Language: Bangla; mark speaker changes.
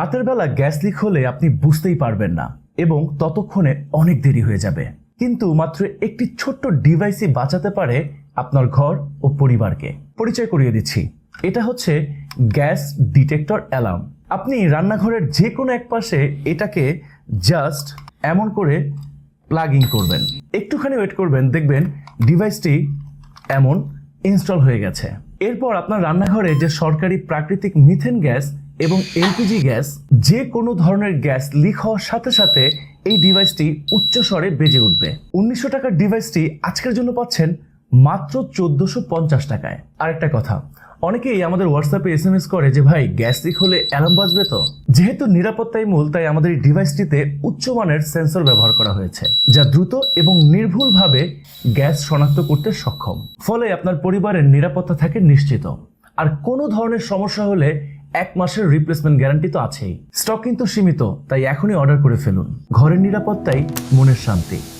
Speaker 1: রাতের বেলা গ্যাস লিক হলে আপনি বুঝতেই পারবেন না, এবং ততক্ষণে অনেক দেরি হয়ে যাবে। কিন্তু মাত্র একটি ছোট্ট ডিভাইসই বাঁচাতে পারে আপনার ঘর ও পরিবারকে। পরিচয় করিয়ে দিচ্ছি। এটা হচ্ছে গ্যাস ডিটেক্টর অ্যালার্ম। আপনি রান্নাঘরের যে কোনো এক পাশে এটাকে জাস্ট এমন করে প্লাগ করবেন। একটুখানি ওয়েট করবেন, দেখবেন ডিভাইসটি এমন ইনস্টল হয়ে গেছে। এরপর আপনার রান্নাঘরে যে সরকারি প্রাকৃতিক মিথেন গ্যাস এবং এলপিজি গ্যাস যে কোনো ধরনের গ্যাস লিক হওয়ার সাথে সাথে এই ডিভাইসটি উচ্চ স্বরে বেজে উঠবে। উনিশশো টাকার ডিভাইসটি আজকের জন্য পাচ্ছেন মাত্র চোদ্দশো পঞ্চাশ টাকায়। আরেকটা কথা, অনেকেই আমাদের হোয়াটসঅ্যাপে এস এম এস করে যে, ভাই, গ্যাস লিক হলে অ্যালার্ম বাজবে তো? যেহেতু নিরাপত্তাই মূল, তাই আমাদের এই ডিভাইসটিতে উচ্চমানের সেন্সর ব্যবহার করা হয়েছে, যা দ্রুত এবং নির্ভুলভাবে গ্যাস শনাক্ত করতে সক্ষম। ফলে আপনার পরিবারের নিরাপত্তা থাকে নিশ্চিত। আর কোনো ধরনের সমস্যা হলে এক মাসের রিপ্লেসমেন্ট গ্যারান্টি তো আছেই। স্টক কিন্তু সীমিত, তাই এখনই অর্ডার করে ফেলুন। ঘরের নিরাপত্তাই মনের শান্তি।